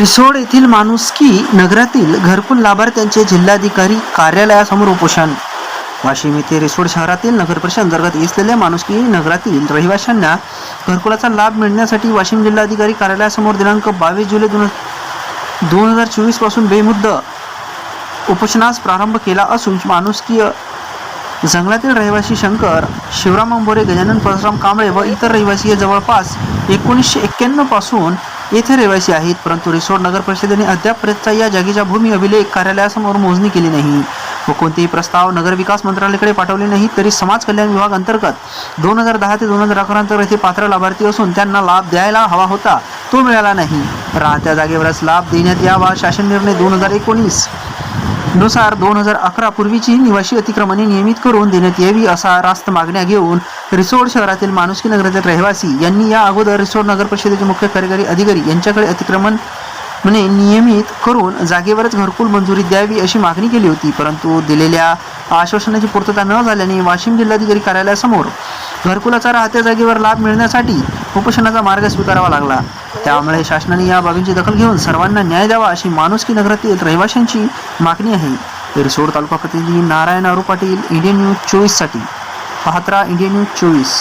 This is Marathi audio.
रिसोड येथील माणुसकी नगरातील घरकुल लाभार्थ्यांचे जिल्हाधिकारी कार्यालयासमोर उपोषण. वाशिम येथे रिसोड शहरातील नगरपरिषद अंतर्गत असलेल्या माणुसकी नगरातील रहिवाशांना घरकुलाचा लाभ मिळण्यासाठी वाशिम जिल्हाधिकारी कार्यालयासमोर दिनांक बावीस जुलै दोन दोन हजार चोवीसपासून बेमुद्द उपोषणास प्रारंभ केला असून माणुसकीय जंगलातील रहिवासी शंकर शिवराम अंबोरे गजानन परशुराम कांबळे व इतर रहिवासी जवळपास एकोणीसशे एक्क्याण्णवपासून येथे रहिवासी आहेत परंतु रिसोड नगर परिषदेने अद्यापपर्यंत या जागेच्या भूमी अभिलेख कार्यालयासमोर मोजणी केली नाही. व कोणतेही प्रस्ताव नगर विकास मंत्रालयाकडे पाठवले नाही तरी समाज कल्याण विभाग अंतर्गत दोन हजार दहा ते दोन हजार अकरा अंतर्गत पात्र लाभार्थी असून त्यांना लाभ द्यायला हवा होता तो मिळाला नाही. राहत्या जागेवरच लाभ देण्यात यावा शासन निर्णय दोन हजार एकोणीसनुसार दोन हजार अकरा पूर्वीची निवासी अतिक्रमणे नियमित करून देण्यात यावी असा रास्त मागण्या घेऊन रिसोड शहरातील माणुसकी नगरातील रहिवासी यांनी या अगोदर रिसोड नगर परिषदेचे मुख्य कार्यकारी अधिकारी यांच्याकडे अतिक्रमण म्हणे नियमित करून जागेवरच घरकुल मंजुरी द्यावी अशी मागणी केली होती. परंतु दिलेल्या आश्वासनाची पूर्तता न झाल्याने वाशिम जिल्हाधिकारी कार्यालयासमोर घरकुलाचा राहत्या जागेवर लाभ मिळण्यासाठी उपोषणाचा मार्ग स्वीकारावा लागला. त्यामुळे शासनाने या बाबींची दखल घेऊन सर्वांना न्याय द्यावा अशी माणुसकी नगरातील रहिवाशांची मागणी आहे. रिसोड तालुका प्रतिनिधी नारायण अरू पाटील इंडियन न्यूज चोवीससाठी पाहत्रा इंडियन न्यूज चोवीस.